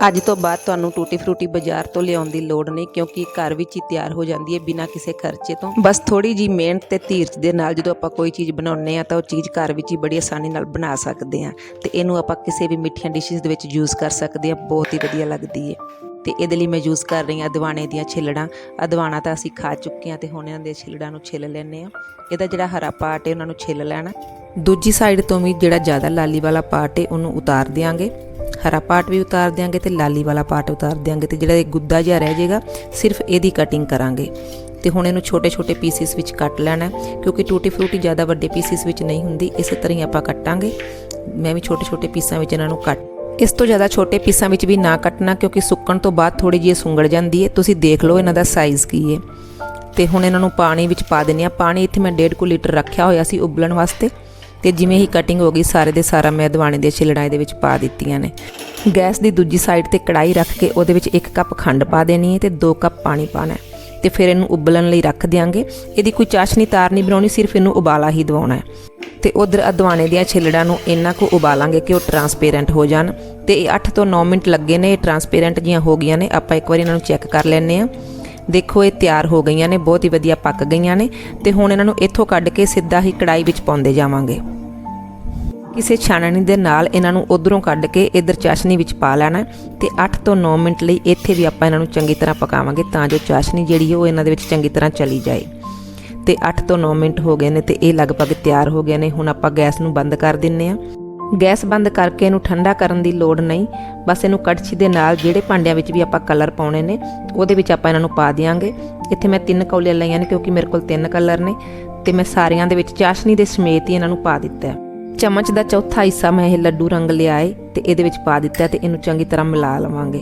ਅੱਜ ਤੋਂ ਬਾਅਦ ਤੁਹਾਨੂੰ ਟੂਟੀ ਫਰੂਟੀ ਬਾਜ਼ਾਰ ਤੋਂ ਲਿਆਉਣ ਦੀ ਲੋੜ ਨਹੀਂ, ਕਿਉਂਕਿ ਘਰ ਵਿੱਚ ਹੀ ਤਿਆਰ ਹੋ ਜਾਂਦੀ ਹੈ ਬਿਨਾਂ ਕਿਸੇ ਖਰਚੇ ਤੋਂ। ਬਸ ਥੋੜੀ ਜੀ ਮਿਹਨਤ ਤੇ ਧੀਰਜ ਦੇ ਨਾਲ ਜਦੋਂ ਆਪਾਂ ਕੋਈ ਚੀਜ਼ ਬਣਾਉਂਦੇ ਆ ਤਾਂ ਉਹ ਚੀਜ਼ ਘਰ ਵਿੱਚ ਹੀ ਬੜੀ ਆਸਾਨੀ ਨਾਲ ਬਣਾ ਸਕਦੇ ਆ ਤੇ ਇਹਨੂੰ ਆਪਾਂ ਕਿਸੇ ਵੀ ਮਿੱਠੀਆਂ ਡਿਸ਼ਸ ਦੇ ਵਿੱਚ ਯੂਜ਼ ਕਰ ਸਕਦੇ ਆ ਬਹੁਤ ਹੀ ਵਧੀਆ ਲੱਗਦੀ ਹੈ। ਤੇ ਇਹਦੇ ਲਈ ਮੈਂ ਯੂਜ਼ ਕਰ ਰਹੀ ਹਾਂ ਅਦਵਾਣੇ ਦੀਆਂ ਛਿੱਲੜਾਂ। ਅਦਵਾਣਾ ਤਾਂ ਅਸੀਂ ਖਾ ਚੁੱਕੇ ਹਾਂ ਤੇ ਹੁਣ ਇਹਨਾਂ ਦੇ ਛਿੱਲੜਾਂ ਨੂੰ ਛਿੱਲ ਲੈਣੇ ਆ ਇਹਦਾ ਜਿਹੜਾ ਹਰਾ ਪਾਰਟ ਹੈ, ਉਹਨਾਂ ਨੂੰ ਛਿੱਲ ਲੈਣਾ। ਦੂਜੀ ਸਾਈਡ ਤੋਂ ਵੀ ਜਿਹੜਾ ਜ਼ਿਆਦਾ ਲਾਲੀ ਵਾਲਾ ਪਾਰਟ ਹੈ, ਉਹਨੂੰ ਉਤਾਰ ਦਿਆਂਗੇ। ਹਰਾ ਪਾਰਟ ਵੀ ਉਤਾਰ ਦਿਆਂਗੇ ਤੇ ਲਾਲੀ ਵਾਲਾ ਪਾਰਟ ਉਤਾਰ ਦਿਆਂਗੇ ਤੇ ਜਿਹੜਾ ਇਹ ਗੁੱਦਾ ਜਿਹਾ ਰਹਿ ਜਾਏਗਾ, ਸਿਰਫ ਇਹਦੀ ਕਟਿੰਗ ਕਰਾਂਗੇ। ਤੇ ਹੁਣ ਇਹਨੂੰ ਛੋਟੇ-ਛੋਟੇ ਪੀਸਿਸ ਵਿੱਚ ਕੱਟ ਲੈਣਾ ਕਿਉਂਕਿ ਟੂਟੀ ਫਰੂਟੀ ਜ਼ਿਆਦਾ ਵੱਡੇ ਪੀਸਿਸ ਵਿੱਚ ਨਹੀਂ ਹੁੰਦੀ, ਇਸੇ ਤਰ੍ਹਾਂ ਹੀ ਆਪਾਂ ਕੱਟਾਂਗੇ। ਮੈਂ ਵੀ ਛੋਟੇ-ਛੋਟੇ ਪੀਸਾਂ ਵਿੱਚ ਇਹਨਾਂ ਨੂੰ ਕੱਟ ਇਸ ਤੋਂ ਜ਼ਿਆਦਾ ਛੋਟੇ ਪੀਸਾਂ ਵਿੱਚ ਵੀ ਨਾ ਕੱਟਣਾ, ਕਿਉਂਕਿ ਸੁੱਕਣ ਤੋਂ ਬਾਅਦ ਥੋੜੀ ਜਿਹੀ ਸੁੰਗੜ ਜਾਂਦੀ ਹੈ। ਤੁਸੀਂ ਦੇਖ ਲਓ ਇਹਨਾਂ ਦਾ ਸਾਈਜ਼ ਕੀ ਹੈ। ਤੇ ਹੁਣ ਇਹਨਾਂ ਨੂੰ ਪਾਣੀ ਵਿੱਚ ਪਾ ਦਿੰਦੇ ਆ ਪਾਣੀ ਇੱਥੇ ਮੈਂ 1.5 ਕੁ ਲੀਟਰ ਰੱਖਿਆ ਹੋਇਆ ਸੀ ਉਬਲਣ ਵਾਸਤੇ। ਤੇ ਜਿਵੇਂ ਹੀ ਕਟਿੰਗ ਹੋ ਗਈ, ਸਾਰੇ ਦੇ ਸਾਰਾ ਮੈਂ ਦਵਾਣੇ ਦੇ ਛਿਲੜਾਂ ਇਹਦੇ ਵਿੱਚ ਪਾ ਦਿੱਤੀਆਂ ਨੇ। ਗੈਸ ਦੀ ਦੂਜੀ ਸਾਈਡ ਤੇ ਕੜਾਈ ਰੱਖ ਕੇ ਉਹਦੇ ਵਿੱਚ 1 ਕੱਪ ਖੰਡ ਪਾ ਦੇਣੀ ਹੈ ਤੇ 2 ਕੱਪ ਪਾਣੀ ਪਾਣਾ ਹੈ। ਤੇ ਫਿਰ ਇਹਨੂੰ ਉਬਲਣ ਲਈ ਰੱਖ ਦਿਆਂਗੇ। ਇਹਦੀ ਕੋਈ ਚਾਸ਼ਨੀ ਤਾਰ ਨਹੀਂ ਬਣਾਉਣੀ, ਸਿਰਫ ਇਹਨੂੰ ਉਬਾਲਾ ਹੀ ਦਵਾਉਣਾ ਹੈ। ਤੇ ਉਧਰ ਅਦਵਾਣੇ ਦੀਆਂ ਛਿਲੜਾਂ ਨੂੰ ਇੰਨਾ ਕੁ ਉਬਾਲਾਂਗੇ ਕਿ ਉਹ ਟਰਾਂਸਪੇਰੈਂਟ ਹੋ ਜਾਣ। ਤੇ ਇਹ 8 ਤੋਂ 9 ਮਿੰਟ ਲੱਗੇ ਨੇ, ਇਹ ਟਰਾਂਸਪੇਰੈਂਟ ਜੀਆਂ ਹੋ ਗਈਆਂ ਨੇ। ਆਪਾਂ ਇੱਕ ਵਾਰੀ ਇਹਨਾਂ ਨੂੰ ਚੈੱਕ ਕਰ ਲੈਣੇ ਆ ਦੇਖੋ ਇਹ ਤਿਆਰ ਹੋ ਗਈਆਂ ਨੇ, ਬਹੁਤ ਹੀ ਵਧੀਆ ਪੱਕ ਗਈਆਂ ਨੇ ਤੇ ਹੁਣ ਇਹਨਾਂ ਨੂੰ ਇੱਥੋਂ ਕੱਢ ਕੇ ਸਿੱਧਾ ਹੀ ਕੜਾਈ ਵਿੱਚ ਪਾਉਂਦੇ ਜਾਵਾਂਗੇ। ਕਿਸੇ ਛਾਣਨੀ ਦੇ ਨਾਲ ਇਹਨਾਂ ਨੂੰ ਉਧਰੋਂ ਕੱਢ ਕੇ ਇਧਰ ਚਾਸ਼ਨੀ ਵਿੱਚ ਪਾ ਲੈਣਾ ਹੈ ਤੇ 8 ਤੋਂ 9 ਮਿੰਟ ਲਈ ਇੱਥੇ ਵੀ ਆਪਾਂ ਇਹਨਾਂ ਨੂੰ ਚੰਗੀ ਤਰ੍ਹਾਂ ਪਕਾਵਾਂਗੇ ਤਾਂ ਜੋ ਚਾਸ਼ਨੀ ਜਿਹੜੀ ਉਹ ਇਹਨਾਂ ਦੇ ਵਿੱਚ ਚੰਗੀ ਤਰ੍ਹਾਂ ਚਲੀ ਜਾਏ। ਤੇ 8 ਤੋਂ 9 ਮਿੰਟ ਹੋ ਗਏ ਨੇ ਤੇ ਇਹ ਲਗਭਗ ਤਿਆਰ ਹੋ ਗਏ ਨੇ। ਹੁਣ ਆਪਾਂ ਗੈਸ ਨੂੰ ਬੰਦ ਕਰ ਦਿੰਨੇ ਆ ਗੈਸ ਬੰਦ ਕਰਕੇ ਇਹਨੂੰ ਠੰਡਾ ਕਰਨ ਦੀ ਲੋੜ ਨਹੀਂ। ਬਸ ਇਹਨੂੰ ਕੜਛੀ ਦੇ ਨਾਲ ਜਿਹੜੇ ਭਾਂਡਿਆਂ ਵਿੱਚ ਵੀ ਆਪਾਂ ਕਲਰ ਪਾਉਣੇ ਨੇ, ਉਹਦੇ ਵਿੱਚ ਆਪਾਂ ਇਹਨਾਂ ਨੂੰ ਪਾ ਦਿਆਂਗੇ। ਇੱਥੇ ਮੈਂ ਤਿੰਨ ਕੌਲੀਆਂ ਲਈਆਂ ਨੇ ਕਿਉਂਕਿ ਮੇਰੇ ਕੋਲ ਤਿੰਨ ਕਲਰ ਨੇ ਤੇ ਮੈਂ ਸਾਰਿਆਂ ਦੇ ਵਿੱਚ ਚਾਸ਼ਨੀ ਦੇ ਸਮੇਤ ਹੀ ਇਹਨਾਂ ਨੂੰ ਪਾ ਦਿੱਤਾ ਹੈ। ਚਮਚ ਦਾ ਚੌਥਾ ਹਿੱਸਾ ਮੈਂ ਇਹ ਲੱਡੂ ਰੰਗ ਲਿਆਏ ਏ ਤੇ ਇਹਦੇ ਵਿੱਚ ਪਾ ਦਿੱਤਾ ਤੇ ਇਹਨੂੰ ਚੰਗੀ ਤਰ੍ਹਾਂ ਮਿਲਾ ਲਵਾਂਗੇ।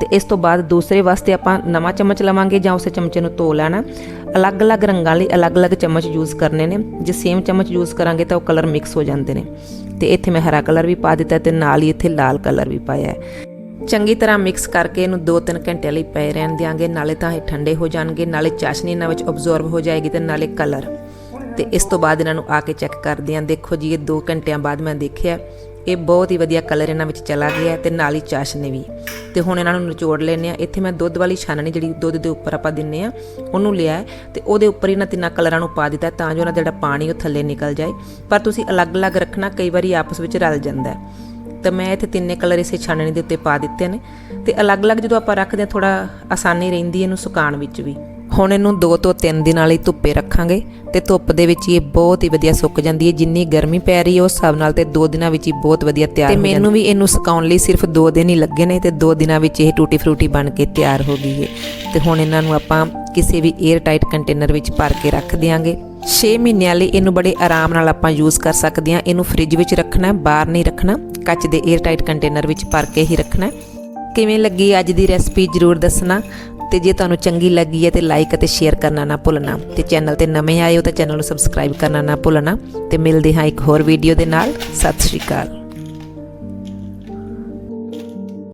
ਤੇ ਇਸ ਤੋਂ ਬਾਅਦ ਦੂਸਰੇ ਵਾਸਤੇ ਆਪਾਂ ਨਵਾਂ ਚਮਚ ਲਵਾਂਗੇ ਜਾਂ ਉਸੇ ਚਮਚੇ ਨੂੰ ਧੋ ਲੈਣਾ। ਅਲੱਗ-ਅਲੱਗ ਰੰਗਾਂ ਲਈ ਅਲੱਗ-ਅਲੱਗ ਚਮਚ ਯੂਜ਼ ਕਰਨੇ ਨੇ। ਜੇ ਸੇਮ ਚਮਚ ਯੂਜ਼ ਕਰਾਂਗੇ ਤਾਂ ਉਹ ਕਲਰ ਮਿਕਸ ਹੋ ਜਾਂਦੇ ਨੇ। ਤੇ ਇੱਥੇ ਮੈਂ ਹਰਾ ਕਲਰ ਵੀ ਪਾ ਦਿੱਤਾ ਤੇ ਨਾਲ ਹੀ ਇੱਥੇ ਲਾਲ ਕਲਰ ਵੀ ਪਾਇਆ ਹੈ। ਚੰਗੀ ਤਰ੍ਹਾਂ ਮਿਕਸ ਕਰਕੇ ਇਹਨੂੰ 2-3 ਘੰਟੇ ਲਈ ਪਏ ਰਹਿਣ ਦਿਆਂਗੇ। ਨਾਲੇ ਤਾਂ ਇਹ ਠੰਡੇ ਹੋ ਜਾਣਗੇ, ਨਾਲੇ ਚਾਸ਼ਨੀ ਇਹਨਾਂ ਵਿੱਚ ਅਬਜ਼ੌਰਬ ਹੋ ਜਾਏਗੀ ਤੇ ਨਾਲੇ ਕਲਰ ਤੇ ਇਸ ਤੋਂ ਬਾਅਦ ਇਹਨਾਂ ਨੂੰ ਆ ਕੇ ਚੈੱਕ ਕਰਦੇ ਆਂ। ਦੇਖੋ ਜੀ, ਇਹ 2 ਘੰਟਿਆਂ ਬਾਅਦ ਮੈਂ ਦੇਖਿਆ, ਇਹ ਬਹੁਤ ਹੀ ਵਧੀਆ ਕਲਰ ਇਹਨਾਂ ਵਿੱਚ ਚਲਾ ਗਿਆ ਹੈ ਤੇ ਨਾਲ ਹੀ ਚਾਸ਼ਨੀ ਵੀ। ਤੇ ਹੁਣ ਇਹਨਾਂ ਨੂੰ ਨਿਚੋੜ ਲੈਣੇ ਆ। ਇੱਥੇ ਮੈਂ ਦੁੱਧ ਵਾਲੀ ਛਾਨਣੀ ਜਿਹੜੀ ਦੁੱਧ ਦੇ ਉੱਪਰ ਆਪਾਂ ਦਿੰਨੇ ਆ, ਉਹਨੂੰ ਲਿਆ ਹੈ ਤੇ ਉਹਦੇ ਉੱਪਰ ਇਹਨਾਂ ਤਿੰਨਾਂ ਕਲਰਾਂ ਨੂੰ ਪਾ ਦਿੱਤਾ ਤਾਂ ਜੋ ਉਹਨਾਂ ਦਾ ਜਿਹੜਾ ਪਾਣੀ ਉਹ ਥੱਲੇ ਨਿਕਲ ਜਾਏ। ਪਰ ਤੁਸੀਂ ਅਲੱਗ-ਅਲੱਗ ਰੱਖਣਾ, ਕਈ ਵਾਰੀ ਆਪਸ ਵਿੱਚ ਰਲ ਜਾਂਦਾ ਹੈ। ਤਾਂ ਮੈਂ ਇੱਥੇ ਤਿੰਨੇ ਕਲਰ ਇਸੇ ਛਾਨਣੀ ਦੇ ਉੱਤੇ ਪਾ ਦਿੱਤੇ ਨੇ। ਤੇ ਅਲੱਗ-ਅਲੱਗ ਜਦੋਂ ਆਪਾਂ ਰੱਖਦੇ ਹਾਂ ਥੋੜਾ ਆਸਾਨੀ ਰਹਿੰਦੀ ਇਹਨੂੰ ਸੁਕਾਉਣ ਵਿੱਚ ਵੀ। ਹੁਣ ਇਹਨੂੰ 2 ਤੋਂ 3 ਦਿਨਾਂ ਲਈ ਧੁੱਪੇ ਰੱਖਾਂਗੇ ਤੇ ਧੁੱਪ ਦੇ ਵਿੱਚ ਇਹ ਬਹੁਤ ਹੀ ਵਧੀਆ ਸੁੱਕ ਜਾਂਦੀ ਹੈ। ਜਿੰਨੀ ਗਰਮੀ ਪੈ ਰਹੀ ਹੈ ਉਸ ਹਿਸਾਬ ਨਾਲ ਤੇ 2 ਦਿਨਾਂ ਵਿੱਚ ਹੀ ਬਹੁਤ ਵਧੀਆ ਤਿਆਰ ਹੋ ਜਾਂਦੀ ਹੈ ਤੇ ਮੈਨੂੰ ਵੀ ਇਹਨੂੰ ਸੁਕਾਉਣ ਲਈ ਸਿਰਫ 2 ਦਿਨ ਹੀ ਲੱਗੇ ਨੇ ਤੇ 2 ਦਿਨਾਂ ਵਿੱਚ ਇਹ ਟੂਟੀ ਫਰੂਟੀ ਬਣ ਕੇ ਤਿਆਰ ਹੋ ਗਈ ਹੈ। ਤੇ ਹੁਣ ਇਹਨਾਂ ਨੂੰ ਆਪਾਂ ਕਿਸੇ ਵੀ 에ਅਰ ਟਾਈਟ ਕੰਟੇਨਰ ਵਿੱਚ ਭਰ ਕੇ ਰੱਖ ਦਿਆਂਗੇ। 6 ਮਹੀਨਿਆਂ ਲਈ ਇਹਨੂੰ ਬੜੇ ਆਰਾਮ ਨਾਲ ਆਪਾਂ ਯੂਜ਼ ਕਰ ਸਕਦੇ ਹਾਂ। ਇਹਨੂੰ ਫ੍ਰਿਜ ਵਿੱਚ ਰੱਖਣਾ ਬਾਹਰ ਨਹੀਂ ਰੱਖਣਾ ਕੱਚ ਦੇ 에ਅਰ ਟਾਈਟ ਕੰਟੇਨਰ ਵਿੱਚ ਭਰ ਕੇ ਹੀ ਰੱਖਣਾ। ਕਿਵੇਂ ਲੱਗੀ ਅੱਜ ਦੀ ਰੈਸਪੀ ਜਰੂਰ ਦੱਸਣਾ। ਤੇ ਜੇ ਤੁਹਾਨੂੰ ਚੰਗੀ ਲੱਗੀ ਹੈ ਤੇ ਲਾਈਕ ਅਤੇ ਸ਼ੇਅਰ ਕਰਨਾ ਨਾ ਭੁੱਲਣਾ ਤੇ ਚੈਨਲ ਤੇ ਨਵੇਂ ਆਏ ਹੋ ਤਾਂ ਚੈਨਲ ਨੂੰ ਸਬਸਕ੍ਰਾਈਬ ਕਰਨਾ ਨਾ ਭੁੱਲਣਾ ਤੇ ਮਿਲਦੇ ਹਾਂ ਇੱਕ ਹੋਰ ਵੀਡੀਓ ਦੇ ਨਾਲ। ਸਤਿ ਸ਼੍ਰੀ ਅਕਾਲ।